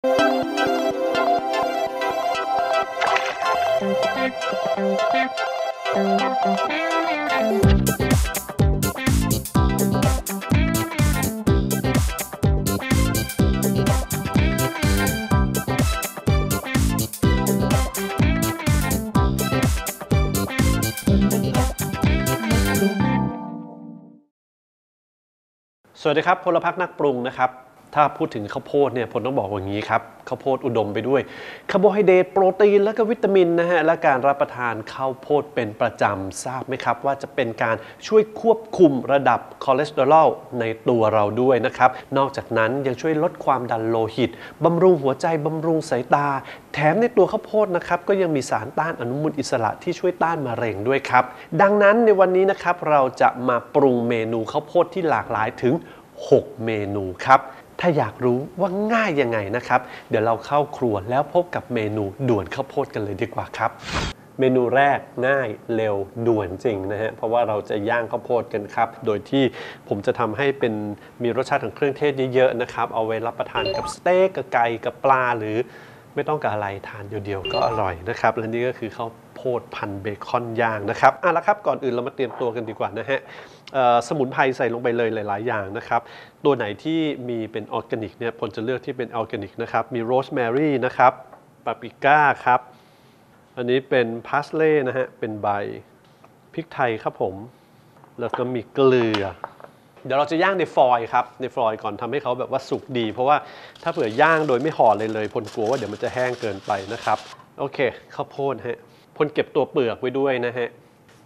สวัสดีครับพลพักนักปรุงนะครับ ถ้าพูดถึงข้าวโพดเนี่ยผมต้องบอกอย่างนี้ครับข้าวโพดอุดมไปด้วยคาร์โบไฮเดรตโปรตีนและก็วิตามินนะฮะและการรับประทานข้าวโพดเป็นประจำทราบไหมครับ ว่าจะเป็นการช่วยควบคุมระดับคอเลสเตอรอลในตัวเราด้วยนะครับ นอกจากนั้นยังช่วยลดความดันโลหิตบำรุงหัวใจบำรุงสายตา แถมในตัวข้าวโพดนะครับก็ยังมีสารต้านอนุมูลอิสระที่ช่วยต้านมะเร็งด้วยครับดังนั้นในวันนี้นะครับเราจะมาปรุงเมนูข้าวโพดที่หลากหลายถึง 6 เมนูครับ ถ้าอยากรู้ว่าง่ายยังไงนะครับ เดี๋ยวเราเข้าครัวแล้วพบกับเมนูด่วนข้าวโพดกันเลยดีกว่าครับ เมนูแรกง่ายเร็วด่วนจริงนะฮะเพราะว่าเราจะย่างข้าวโพดกันครับ โดยที่ผมจะทำให้เป็นมีรสชาติของเครื่องเทศเยอะๆนะครับ เอาไว้รับประทานกับสเต็กกับไก่กับปลาหรือไม่ต้องกับอะไรทานเดียวๆก็อร่อยนะครับและนี่ก็คือข้าว โพดพันเบคอนย่างนะครับอะแล้วครับก่อนอื่นเรามาเตรียมตัวกันดีกว่านะฮะสมุนไพรใส่ลงไปเลยหลาย ๆ อย่างนะครับ ตัวไหนที่มีเป็นออร์แกนิกเนี่ยผมจะเลือกที่เป็นออร์แกนิกนะครับ มีโรสแมรี่นะครับปาปริก้าครับ อันนี้เป็นพาสเล่นะฮะ เป็นใบพริกไทยครับผม แล้วก็มีเกลือ เดี๋ยวเราจะย่างในฟอยล์ครับ ในฟอยล์ก่อนทำให้เขาแบบว่าสุกดี เพราะว่าถ้าเผื่อย่างโดยไม่ห่อเลยเลยพลกลัวว่าเดี๋ยวมันจะแห้งเกินไปนะครับ โอเคข้าวโพดฮะ พลเก็บตัวเปลือกไว้ด้วยนะฮะ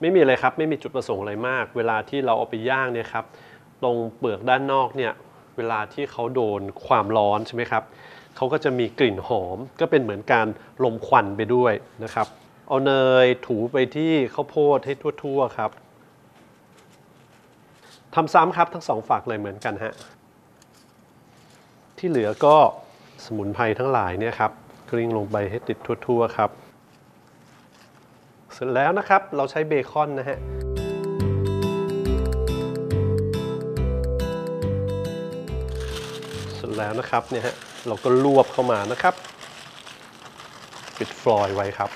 ไม่มีอะไรครับไม่มีจุดประสงค์อะไรมาก เวลาที่เราเอาไปย่างเนี่ยครับตรงเปลือกด้านนอกเนี่ยเวลาที่เขาโดนความร้อนใช่ไหมครับเขาก็จะมีกลิ่นหอม ก็เป็นเหมือนการลมควันไปด้วยนะครับ เอาเนยถูไปที่ข้าวโพดให้ทั่วๆครับทำซ้ำครับทั้งสองฝักเลยเหมือนกันฮะที่เหลือก็สมุนไพรทั้งหลายเนี่ยครับกลิ้งลงไปให้ติดทั่ว ๆ ครับ เสร็จแล้วนะครับ เราใช้เบคอนนะฮะเสร็จแล้วนะครับเนี่ยฮะเราก็รวบเข้ามานะครับปิดฟลอยด์ไว้ครับ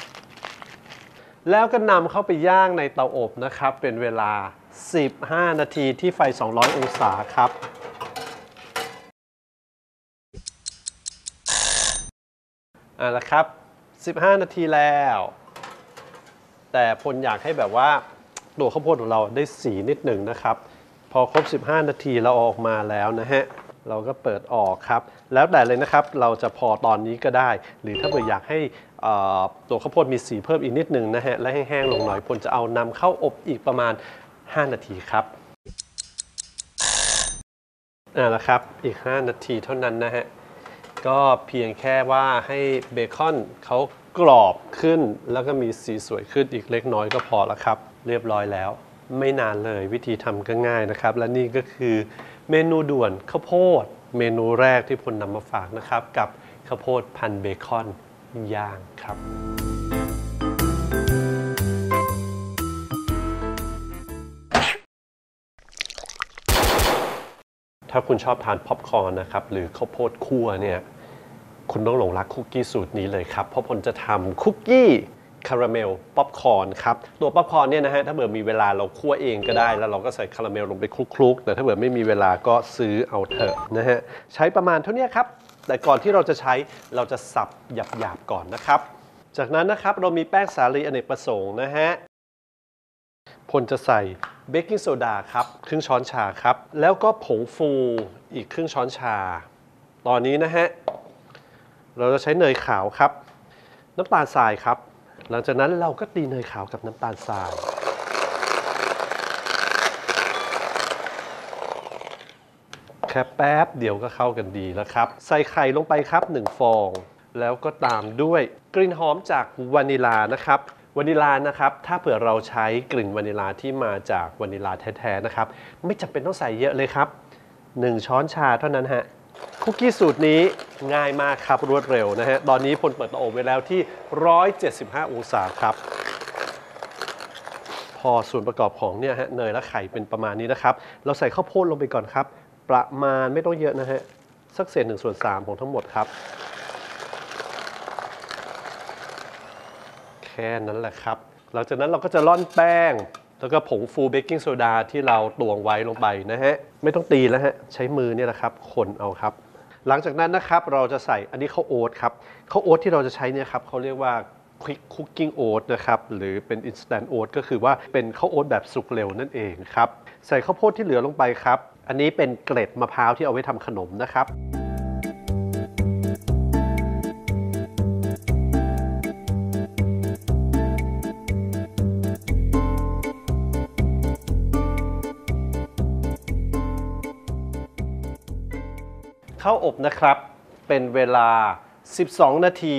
แล้วก็นำเข้าไปย่างในเตาอบนะครับ เป็นเวลา 15 นาทีที่ไฟ 200 องศาครับอ่าละครับ 15 นาทีแล้ว แต่พลอยากให้แบบว่าตัวข้าวโพดของเราได้สีนิดหนึ่งนะครับ พอครบ 15 นาทีเราออกมาแล้วนะฮะเราก็เปิดออกครับ แล้วแต่เลยนะครับเราจะพอตอนนี้ก็ได้ หรือถ้าเกิดอยากให้ตัวข้าวโพดมีสีเพิ่มอีกนิดหนึ่งนะฮะและแห้งๆลงหน่อยพลจะเอานำเข้าอบอีกประมาณ 5 นาทีครับอ่าละครับอีก 5 นาทีเท่านั้นนะฮะก็เพียงแค่ว่าให้เบคอนเขา กรอบขึ้น แล้วก็มีสีสวยขึ้นอีกเล็กน้อยก็พอแล้วครับ เรียบร้อยแล้ว ไม่นานเลยวิธีทำก็ง่ายนะครับ และนี่ก็คือเมนูด่วนข้าวโพด เมนูแรกที่พลนำมาฝากนะครับ กับข้าวโพดพันเบคอนย่างครับถ้าคุณชอบทานป๊อปคอร์นนะครับหรือข้าวโพดคั่วเนี่ย คุณต้องหลงรักคุกกี้สูตรนี้เลยครับ เพราะผมจะทำคุกกี้คาราเมลป๊อปคอร์นครับ ตัวป๊อปคอร์นเนี่ยนะฮะถ้าเกิดมีเวลาเราคั่วเองก็ได้ แล้วเราก็ใส่คาราเมลลงไปคลุกๆ แต่ถ้าเกิดไม่มีเวลาก็ซื้อเอาเถอะนะฮะใช้ประมาณเท่านี้ครับ แต่ก่อนที่เราจะใช้เราจะสับหยาบๆก่อนนะครับ จากนั้นนะครับเรามีแป้งสาลีอเนกประสงค์นะฮะพลจะใส่เบกกิ้งโซดาครับครึ่งช้อนชาครับ แล้วก็ผงฟูอีกครึ่งช้อนชา ตอนนี้นะฮะ เราจะใช้เนยขาวครับ น้ำตาลทรายครับ หลังจากนั้นเราก็ตีเนยขาวกับน้ำตาลทราย แค่แป๊บเดียวก็เข้ากันดีแล้วครับ ใส่ไข่ลงไปครับ 1 ฟอง แล้วก็ตามด้วยกลิ่นหอมจากวานิลานะครับวานิลานะครับ ถ้าเผื่อเราใช้กลิ่นวานิลาที่มาจากวานิลาแท้ๆนะครับ ไม่จำเป็นต้องใส่เยอะเลยครับ 1 ช้อนชาเท่านั้นฮะ คุกกี้สูตรนี้ง่ายมากครับรวดเร็วนะฮะ ตอนนี้พลเปิดเตาอบไว้แล้วที่ 175 องศาครับ พอส่วนประกอบของเนี่ยฮะเนยและไข่เป็นประมาณนี้นะครับ เราใส่ข้าวโพดลงไปก่อนครับ ประมาณไม่ต้องเยอะนะฮะ สักเศษหนึ่งส่วนสามของทั้งหมดครับ แค่นั้นแหละครับ หลังจากนั้นเราก็จะร่อนแป้งแล้วก็ผงฟูเบกกิ้งโซดาที่เราตวงไว้ลงไปนะฮะ ไม่ต้องตีแล้วฮะ ใช้มือเนี่ยแหละครับคนเอาครับ หลังจากนั้นนะครับเราจะใส่อันนี้ข้าวโอ๊ตครับข้าวโอ๊ตที่เราจะใช้เนี่ยครับเขาเรียกว่า Quick Cooking Oat นะครับหรือเป็น Instant Oat ก็คือว่าเป็นข้าวโอ๊ตแบบสุกเร็วนั่นเองครับ ใส่ข้าวโพดที่เหลือลงไปครับ อันนี้เป็นเกล็ดมะพร้าวที่เอาไว้ทำขนมนะครับ เข้าอบนะครับ เป็นเวลา 12 นาที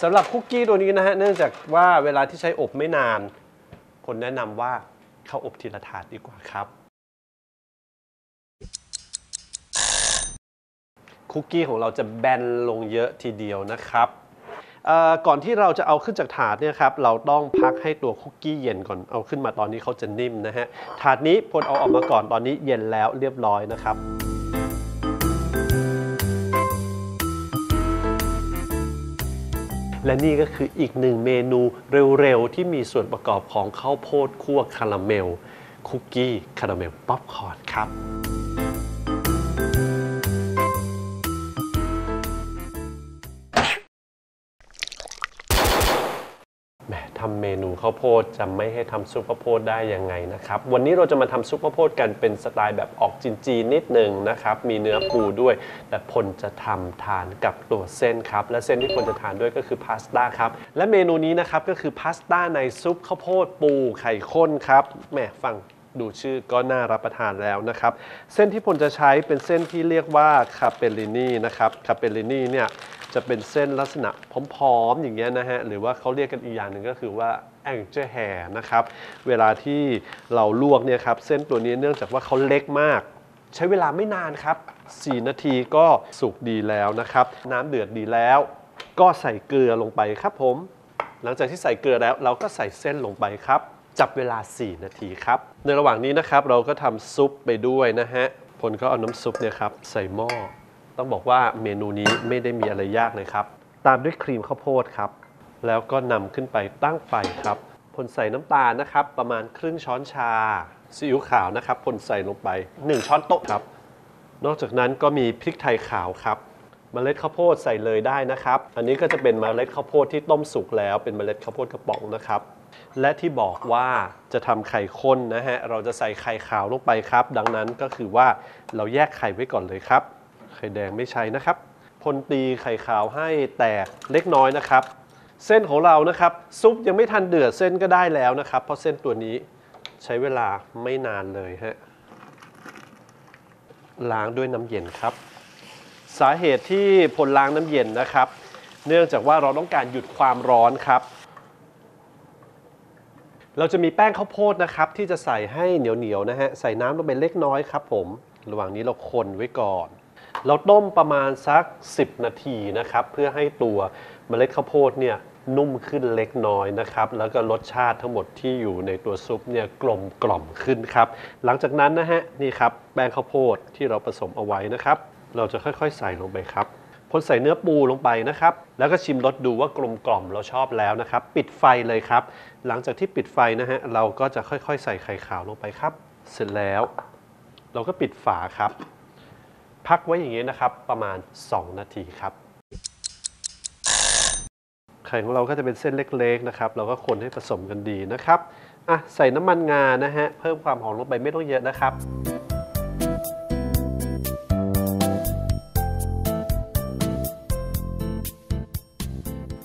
สำหรับคุกกี้ตัวนี้นะฮะเนื่องจากว่าเวลาที่ใช้อบไม่นาน คนแนะนำว่าเข้าอบทีละถาดดีกว่าครับ คุกกี้ของเราจะแบนลงเยอะทีเดียวนะครับก่อนที่เราจะเอาขึ้นจากถาดเนี่ยครับเราต้องพักให้ตัวคุกกี้เย็นก่อนเอาขึ้นมาตอนนี้เขาจะนิ่มนะฮะถาดนี้พลเอาออกมาก่อนตอนนี้เย็นแล้วเรียบร้อยนะครับ และนี่ก็คืออีกหนึ่งเมนูเร็วๆ ที่มีส่วนประกอบของข้าวโพดคั่วคาราเมล คุกกี้คาราเมลป๊อปคอร์นครับ ทำเมนูข้าวโพดจะไม่ให้ทำซุปข้าวโพดได้ยังไงนะครับ วันนี้เราจะมาทำซุปข้าวโพดกันเป็นสไตล์แบบออกจีนๆนิดหนึ่งนะครับ มีเนื้อปูด้วย แต่พลจะทำทานกับตัวเส้นครับ และเส้นที่พลจะทานด้วยก็คือพาสต้าครับ และเมนูนี้นะครับก็คือพาสต้าในซุปข้าวโพดปูไข่ข้นครับแหมฟัง ดูชื่อก็น่ารับประทานแล้วนะครับ เส้นที่ผมจะใช้เป็นเส้นที่เรียกว่าคาเปลินีนะครับคาเปลินีเนี่ยจะเป็นเส้นลักษณะพร้อมๆอย่างเงี้ยนะฮะหรือว่าเขาเรียกกันอีกอย่างหนึ่งก็คือว่าแองเจ r แฮร์นะครับเวลาที่เราลวกเนี่ยครับเส้นตัวนี้เนื่องจากว่าเขาเล็กมาก ใช้เวลาไม่นานครับ 4 นาทีก็สุกดีแล้วนะครับ น้ำเดือดดีแล้ว ก็ใส่เกลือลงไปครับผม หลังจากที่ใส่เกลือแล้วเราก็ใส่เส้นลงไปครับ จับเวลา 4 นาทีครับ ในระหว่างนี้นะครับเราก็ทำซุปไปด้วยนะฮะพลก็เอาน้ำซุปเนี่ยครับใส่หม้อ ต้องบอกว่าเมนูนี้ไม่ได้มีอะไรยากเลยครับ ตามด้วยครีมข้าวโพดครับ แล้วก็นำขึ้นไปตั้งไฟครับ พลใส่น้ำตาลนะครับ ประมาณครึ่งช้อนชาซีอิ๊วขาวนะครับพลใส่ลงไป 1 ช้อนโต๊ะครับ นอกจากนั้นก็มีพริกไทยขาวครับเมล็ดข้าวโพดใส่เลยได้นะครับ อันนี้ก็จะเป็นเมล็ดข้าวโพดที่ต้มสุกแล้วเป็นเมล็ดข้าวโพดกระป๋องนะครับ และที่บอกว่าจะทำไข่ข้นนะฮะ เราจะใส่ไข่ขาวลงไปครับ ดังนั้นก็คือว่าเราแยกไข่ไว้ก่อนเลยครับ ไข่แดงไม่ใช้นะครับ พลตีไข่ขาวให้แตกเล็กน้อยนะครับ เส้นของเรานะครับ ซุปยังไม่ทันเดือดเส้นก็ได้แล้วนะครับ เพราะเส้นตัวนี้ใช้เวลาไม่นานเลยฮะ ล้างด้วยน้ำเย็นครับ สาเหตุที่ผลล้างน้ำเย็นนะครับ เนื่องจากว่าเราต้องการหยุดความร้อนครับ เราจะมีแป้งข้าวโพดนะครับ ที่จะใส่ให้เหนียวๆนะฮะใส่น้ำลงไปเล็กน้อยครับผม ระหว่างนี้เราคนไว้ก่อน เราต้มประมาณสัก 10 นาทีนะครับ เพื่อให้ตัวเมล็ดข้าวโพดเนี่ยนุ่มขึ้นเล็กน้อยนะครับ แล้วก็รสชาติทั้งหมดที่อยู่ในตัวซุปเนี่ยกลมกล่อมขึ้นครับ หลังจากนั้นนะฮะนี่ครับแป้งข้าวโพดที่เราผสมเอาไว้นะครับ เราจะค่อยๆ ใส่ลงไปครับ พอใส่เนื้อปูลงไปนะครับ แล้วก็ชิมรสดูว่ากลมกล่อมเราชอบแล้วนะครับ ปิดไฟเลยครับ หลังจากที่ปิดไฟนะฮะเราก็จะค่อยๆ ใส่ไข่ขาวลงไปครับ เสร็จแล้ว เราก็ปิดฝาครับ พักไว้อย่างนี้นะครับ ประมาณ 2 นาทีครับ ไข่ของเราก็จะเป็นเส้นเล็กๆนะครับ เราก็คนให้ผสมกันดีนะครับอะใส่น้ำมันงานะฮะเพิ่มความหอมลงไปไม่ต้องเยอะนะครับ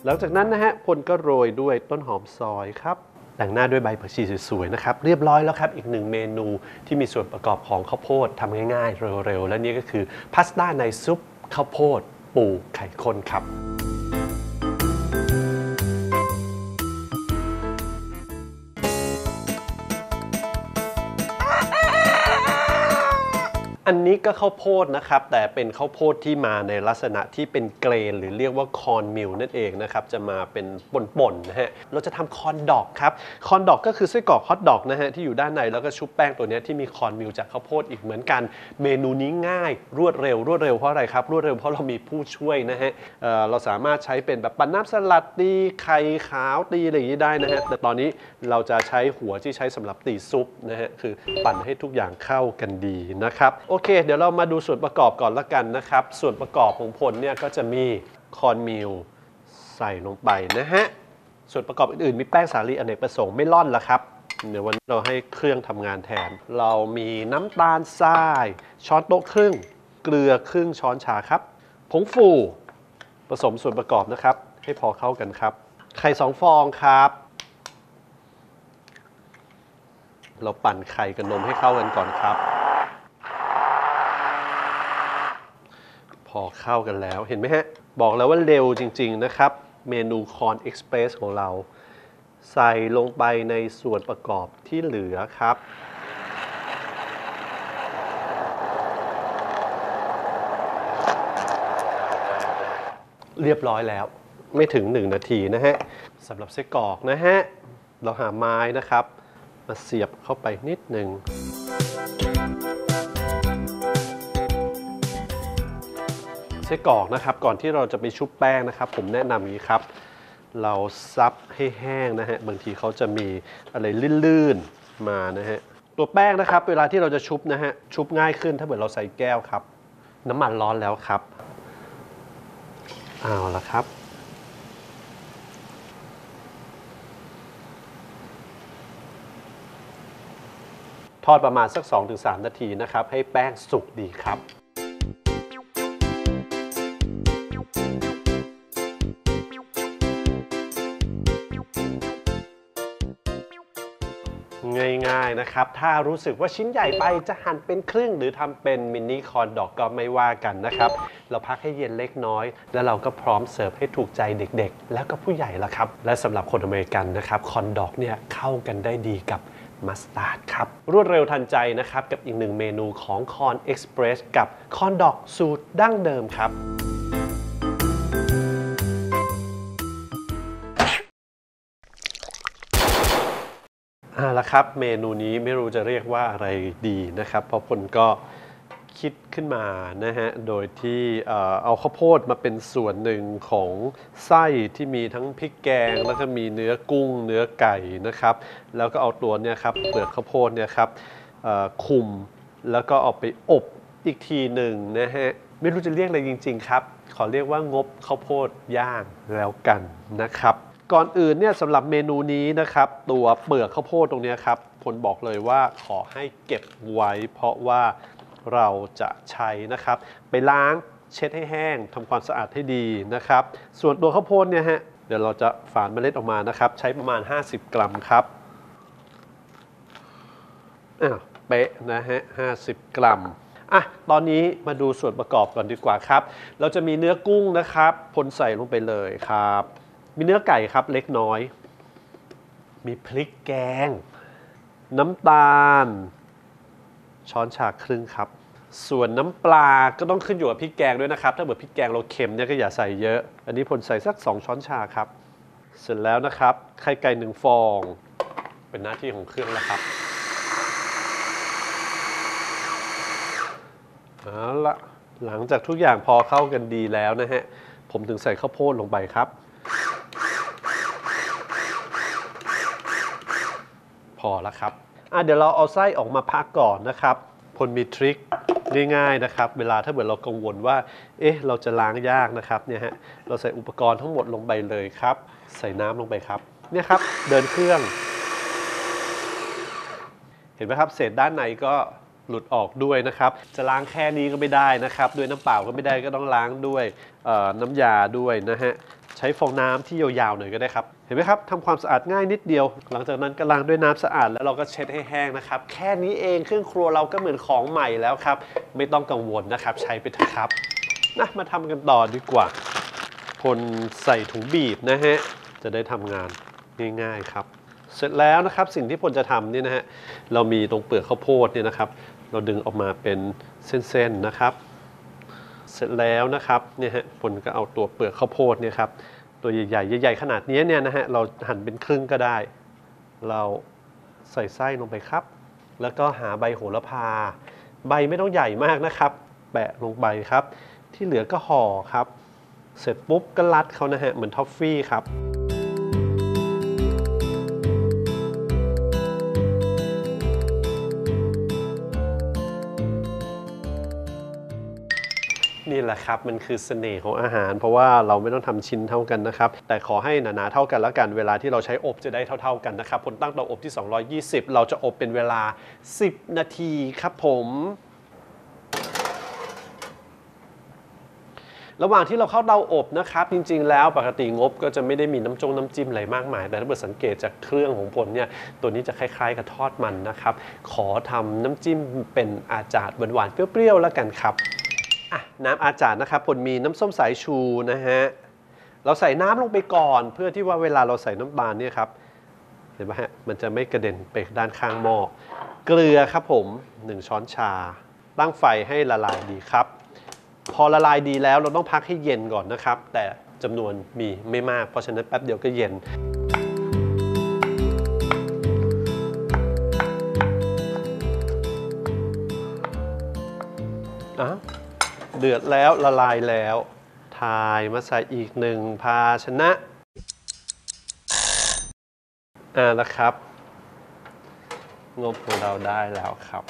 หลังจากนั้นนะฮะพลก็โรยด้วยต้นหอมซอยครับแต่งหน้าด้วยใบผักชีสวยๆนะครับเรียบร้อยแล้วครับอีกหนึ่งเมนูที่มีส่วนประกอบของข้าวโพดทำง่ายๆ เร็วๆ และนี่ก็คือพาสต้าในซุปข้าวโพด ปูไข่ข้นครับ อัน นี้ก็ข้าวโพดนะครับ แต่เป็นข้าวโพดที่มาในลักษณะที่เป็นเกรน หรือเรียกว่าคอนมิลนั่นเองนะครับ จะมาเป็นป่นๆนะฮะ เราจะทำคอนดอกครับ คอนดอกก็คือไส้กรอกฮอทดอกนะฮะที่อยู่ด้านในแล้วก็ชุบแป้งตัวนี้ที่มีคอนมิลจากข้าวโพดอีกเหมือนกัน เมนูนี้ง่ายรวดเร็ว รวดเร็วเพราะอะไรครับ รวดเร็วเพราะเรามีผู้ช่วยนะฮะเเราสามารถใช้เป็นแบบปั่นน้ำสลัดตีไข่ขาวตีอะไรอย่างนี้ได้นะฮะ แต่ตอนนี้เราจะใช้หัวที่ใช้สำหรับตีซุปนะฮะ คือปั่นให้ทุกอย่างเข้ากันดีนะครับ โอเคเดี๋ยวเรามาดูส่วนประกอบก่อนละกันนะครับ ส่วนประกอบของผลเนี่ยก็จะมีคอนมิลใส่ลงไปนะฮะ ส่วนประกอบอื่นๆ มีแป้งสาลีอเนกประสงค์ไม่ล่อนละครับ เดี๋ยววันนี้เราให้เครื่องทำงานแทน เรามีน้ำตาลทราย ช้อนโต๊ะครึ่ง เกลือครึ่งช้อนชาครับ ผงฟูผสมส่วนประกอบนะครับ ให้พอเข้ากันครับ ไข่สองฟองครับ เราปั่นไข่กับนมให้เข้ากันก่อนครับ พอเข้ากันแล้วเห็นไหมฮะ บอกแล้วว่าเร็วจริง ๆ นะครับ เมนูคอนเอ็กซ์เพรสของเรา ใส่ลงไปในส่วนประกอบที่เหลือครับเรียบร้อยแล้วไม่ถึง 1 นาทีนะฮะสำหรับไส้กรอกนะฮะ เราหาไม้นะครับ มาเสียบเข้าไปนิดหนึ่ง ไส้กรอกนะครับ ก่อนที่เราจะไปชุบแป้งนะครับ ผมแนะนำอย่างนี้ครับ เราซับให้แห้งนะฮะบางทีเขาจะมีอะไรลื่นๆมานะฮะตัวแป้งนะครับ เวลาที่เราจะชุบนะฮะชุบง่ายขึ้นถ้าเกิดเราใส่แก้วครับ น้ำมันร้อนแล้วครับเอาละครับทอดประมาณสัก 2-3 นาทีนะครับ ให้แป้งสุกดีครับ นะครับ ถ้ารู้สึกว่าชิ้นใหญ่ไปจะหั่นเป็นครึ่ง หรือทำเป็นมินิคอนดอกก็ไม่ว่ากันนะครับ เราพักให้เย็นเล็กน้อย แล้วเราก็พร้อมเสิร์ฟให้ถูกใจเด็กๆ แล้วก็ผู้ใหญ่ละครับ และสำหรับคนอเมริกันนะครับคอนดอกเนี่ยเข้ากันได้ดีกับมัสตาร์ดครับ รวดเร็วทันใจนะครับ กับอีกหนึ่งเมนูของคอนเอ็กซ์เพรสกับคอนดอกสูตรดั้งเดิมครับ อาละครับเมนูนี้ไม่รู้จะเรียกว่าอะไรดีนะครับ เพราะผลก็คิดขึ้นมานะฮะ โดยที่เอ่อเอาข้าวโพดมาเป็นส่วนหนึ่งของไส้ที่มีทั้งพริกแกง แล้วก็มีเนื้อกุ้งเนื้อไก่นะครับ แล้วก็เอาตัวเนี่ยครับเปลือกข้าวโพดเนี่ยครับเอ่อคลุมแล้วก็เอาไปอบอีกทีหนึ่งนะฮะ ไม่รู้จะเรียกอะไรจริง ๆ ครับ ขอเรียกว่างบข้าวโพดย่างแล้วกันนะครับ ก่อนอื่นเนี่ยสำหรับเมนูนี้นะครับ ตัวเปลือกข้าวโพดตรงนี้ครับผลบอกเลยว่าขอให้เก็บไว้ เพราะว่าเราจะใช้นะครับ ไปล้างเช็ดให้แห้งทำความสะอาดให้ดีนะครับ ส่วนตัวข้าวโพดเนี่ยฮะเดี๋ยวเราจะฝานเมล็ดออกมานะครับ ใช้ประมาณ 50 กรัมครับอ้าวเป๊ะนะฮะ50 กรัมอะตอนนี้มาดูส่วนประกอบก่อนดีกว่าครับ เราจะมีเนื้อกุ้งนะครับพลใส่ลงไปเลยครับ มีเนื้อไก่ครับเล็กน้อย มีพริกแกง น้ำตาล ช้อนชาครึ่งครับ ส่วนน้ำปลาก็ต้องขึ้นอยู่กับพริกแกงด้วยนะครับ ถ้าเกิดพริกแกงเราเค็มเนี่ยก็อย่าใส่เยอะ อันนี้ผลใส่สัก 2 ช้อนชาครับ เสร็จแล้วนะครับไข่ไก่หนึ่งฟอง เป็นหน้าที่ของเครื่องแล้วครับเอาละหลังจากทุกอย่างพอเข้ากันดีแล้วนะฮะ ผมถึงใส่ข้าวโพดลงไปครับ อแล้วครับอะเดี๋ยวเราเอาไส้ออกมาพักก่อนนะครับพลมีทริคง่ายๆนะครับ เวลาถ้าเกิดเรากังวลว่า เอ๊ะ เราจะล้างยากนะครับเนี่ยฮะ เราใส่อุปกรณ์ทั้งหมดลงไปเลยครับ ใส่น้ำลงไปครับ เนี่ยครับ เดินเครื่อง เห็นไหมครับ เศษด้านในก็ หลุดออกด้วยนะครับ จะล้างแค่นี้ก็ไม่ได้นะครับ ด้วยน้ำเปล่าก็ไม่ได้ก็ต้องล้างด้วยน้ำยาด้วยนะฮะใช้ฟองน้ำที่ยาวๆหน่อยก็ได้ครับ เห็นไหมครับทำความสะอาดง่ายนิดเดียว หลังจากนั้นก็ล้างด้วยน้ำสะอาด แล้วเราก็เช็ดให้แห้งนะครับ แค่นี้เองเครื่องครัวเราก็เหมือนของใหม่แล้วครับ ไม่ต้องกังวลนะครับ ใช้ไปเถอะครับนะมาทำกันต่อดีกว่า คนใส่ถุงบีบนะฮะ จะได้ทำงานง่าย ๆครับ เสร็จแล้วนะครับสิ่งที่พลจะทำนี่นะฮะเรามีตรงเปลือกข้าวโพดเนี่ยนะครับ เราดึงออกมาเป็นเส้นๆนะครับ เสร็จแล้วนะครับเนี่ยฮะผลก็เอาตัวเปลือกข้าวโพดเนี่ยครับตัวใหญ่ๆใหญ่ๆขนาดนี้เนี่ยนะฮะเราหั่นเป็นครึ่งก็ได้ เราใส่ไส้ลงไปครับ แล้วก็หาใบโหระพา ใบไม่ต้องใหญ่มากนะครับ แปะลงไปครับ ที่เหลือก็ห่อครับ เสร็จปุ๊บก็รัดเขานะฮะเหมือนท็อฟฟี่ครับ นี่แหละครับ มันคือเสน่ห์ของอาหาร เพราะว่าเราไม่ต้องทำชิ้นเท่ากันนะครับ แต่ขอให้หนาๆเท่ากันแล้วกันเวลาที่เราใช้อบจะได้เท่า ๆกันนะครับผลตั้งเตาอบที่ 220 เราจะอบเป็นเวลา 10 นาทีครับผมระหว่างที่เราเข้าเตาอบนะครับ จริงๆ แล้วปกติงบก็จะไม่ได้มีน้ำจงน้ำจิ้มอะไรมากมาย แต่ถ้าเกิดสังเกตจากเครื่องของผลเนี่ยตัวนี้จะคล้ายๆ กับทอดมันนะครับ ขอทำน้ำจิ้มเป็นอาจาดหวานๆเปรี้ยวๆแล้วกันครับ อะน้ำอาจารย์นะครับผลมีน้ำส้มสายชูนะฮะเราใส่น้ำลงไปก่อน เพื่อที่ว่าเวลาเราใส่น้ำตาลเนี่ยครับเห็นไหมฮะมันจะไม่กระเด็นไปด้านข้างหม้อเกลือครับผม1ช้อนชาตั้งไฟให้ละลายดีครับ พอละลายดีแล้วเราต้องพักให้เย็นก่อนนะครับ แต่จำนวนมีไม่มากเพราะฉะนั้นแป๊บเดียวก็เย็น เดือดแล้วละลายแล้ว ทายมาใส่อีกหนึ่งภาชนะอ่าแล้วครับ งบของเราได้แล้วครับ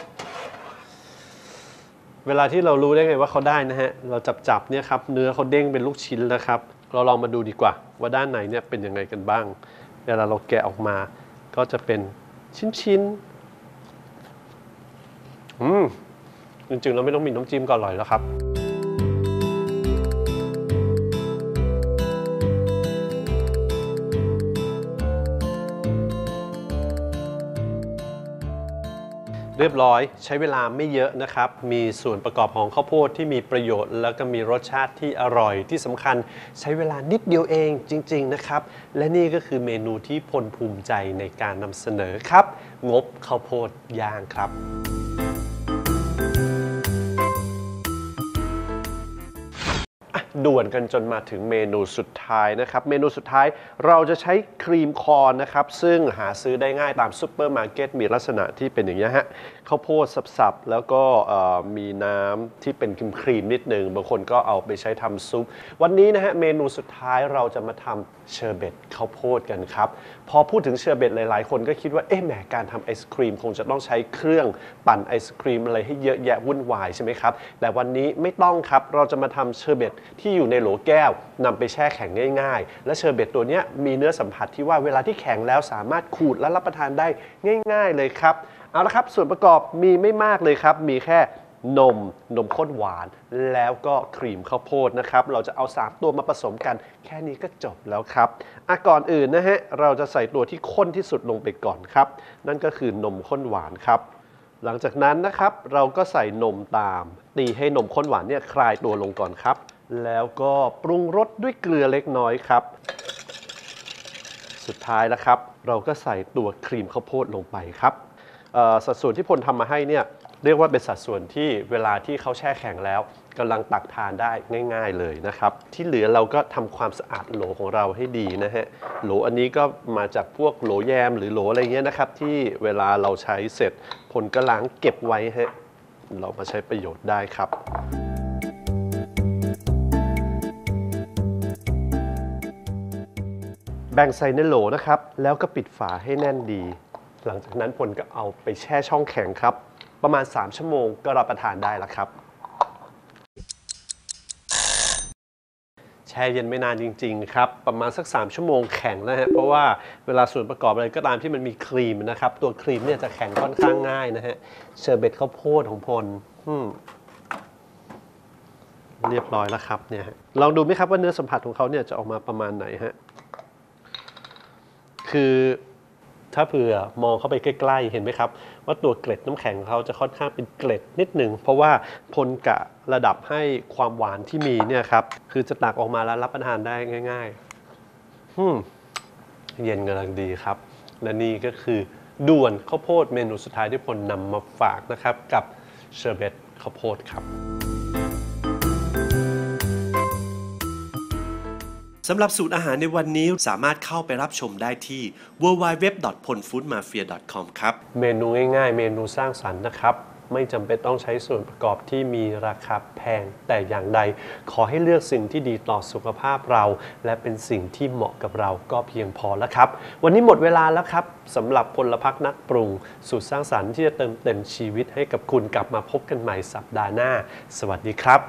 เวลาที่เรารู้ได้ไงว่าเขาได้นะฮะ เราจับจับเนี่ยครับ เนื้อเขาเด้งเป็นลูกชิ้นแล้วครับ เราลองมาดูดีกว่า ว่าด้านในเนี่ยเป็นยังไงกันบ้าง เวลาเราแกะออกมา ก็จะเป็นชิ้นๆอืม จริงๆเราไม่ต้องมีน้ำจิ้มก็อร่อยแล้วครับเรียบร้อยใช้เวลาไม่เยอะนะครับ มีส่วนประกอบของข้าวโพดที่มีประโยชน์ แล้วก็มีรสชาติที่อร่อยที่สำคัญใช้เวลานิดเดียวเองจริง ๆนะครับ และนี่ก็คือเมนูที่พลภูมิใจในการนำเสนอครับ งบข้าวโพดย่างครับ ด่วนกันจนมาถึงเมนูสุดท้ายนะครับ เมนูสุดท้ายเราจะใช้ครีมคอนนะครับ ซึ่งหาซื้อได้ง่ายตามซูเปอร์มาร์เก็ตมีลักษณะที่เป็นอย่างนี้ฮะ ข้าวโพดสับๆ แล้วก็มีน้ำที่เป็นครีมๆนิดนึง บางคนก็เอาไปใช้ทำซุป วันนี้นะฮะเมนูสุดท้ายเราจะมาทำเชอร์เบตข้าวโพดกันครับ พอพูดถึงเชอร์เบตหลายๆ คนก็คิดว่าเอ๊ะแหมการทำไอศครีม คงจะต้องใช้เครื่องปั่นไอศครีมอะไรให้เยอะแยะวุ่นวายใช่ไหมครับ แต่วันนี้ไม่ต้องครับ เราจะมาทำเชอร์เบตที่อยู่ในโหลแก้วนำไปแช่แข็งง่ายๆ และเชอร์เบตตัวนี้มีเนื้อสัมผัสที่ว่าเวลาที่แข็งแล้วสามารถขูดและรับประทานได้ง่าย ๆ เลยครับ เอาละครับ ส่วนประกอบมีไม่มากเลยครับ มีแค่นม นมข้นหวาน แล้วก็ครีมข้าวโพดนะครับ เราจะเอา 3 ตัวมาผสมกัน แค่นี้ก็จบแล้วครับอะก่อนอื่นนะฮะ เราจะใส่ตัวที่ข้นที่สุดลงไปก่อนครับ นั่นก็คือนมข้นหวานครับ หลังจากนั้นนะครับ เราก็ใส่นมตาม ตีให้นมข้นหวานเนี่ยคลายตัวลงก่อนครับ แล้วก็ปรุงรสด้วยเกลือเล็กน้อยครับ สุดท้ายแล้วครับ เราก็ใส่ตัวครีมข้าวโพดลงไปครับ สัดส่วนที่พลทำมาให้เนี่ยเรียกว่าเป็นสัดส่วนที่เวลาที่เขาแช่แข็งแล้วกำลังตักทานได้ง่าย ๆเลยนะครับ ที่เหลือเราก็ทำความสะอาดโหลของเราให้ดีนะฮะโหลอันนี้ก็มาจากพวกโหลแยมหรือโหลอะไรเงี้ยนะครับที่เวลาเราใช้เสร็จพลก็ล้างเก็บไว้ฮะเรามาใช้ประโยชน์ได้ครับแบ่งใส่ในโหลนะครับ แล้วก็ปิดฝาให้แน่นดี หลังจากนั้นพลก็เอาไปแช่ช่องแข็งครับ ประมาณ 3 ชั่วโมงก็รับประทานได้แล้วครับ แช่เย็นไม่นานจริง ๆ ครับ ประมาณสัก 3 ชั่วโมงแข็งนะฮะเพราะว่าเวลาส่วนประกอบอะไรก็ตามที่มันมีครีมนะครับ ตัวครีมเนี่ยจะแข็งค่อนข้างง่ายนะฮะเชอร์เบตข้าวโพดของพลเรียบร้อยแล้วครับเนี่ยลองดูไหมครับว่าเนื้อสัมผัสของเขาเนี่ยจะออกมาประมาณไหนฮะคือ ถ้าเผื่อมองเข้าไปใกล้ๆ เห็นไหมครับ ว่าตัวเกล็ดน้ำแข็งของเขาจะค่อนข้างเป็นเกล็ดนิดหนึ่งเพราะว่าพลกะระดับให้ความหวานที่มีเนี่ยครับคือจะตักออกมาแล้วรับประทานได้ง่ายๆอืมเย็นกำลังดีครับ และนี่ก็คือด่วนข้าวโพดเมนูสุดท้ายที่พลนำมาฝากนะครับ กับเชอร์เบตข้าวโพดครับ สำหรับสูตรอาหารในวันนี้สามารถเข้าไปรับชมได้ที่ www.ponfoodmafia.com ครับ เมนูง่ายๆ เมนูสร้างสรรค์นะครับ ไม่จำเป็นต้องใช้ส่วนประกอบที่มีราคาแพงแต่อย่างใด ขอให้เลือกสิ่งที่ดีต่อสุขภาพเรา และเป็นสิ่งที่เหมาะกับเราก็เพียงพอแล้วครับ วันนี้หมดเวลาแล้วครับสำหรับพลพักนักปรุง สูตรสร้างสรรค์ที่จะเติมเต็มชีวิตให้กับคุณกลับมาพบกันใหม่สัปดาห์หน้า สวัสดีครับ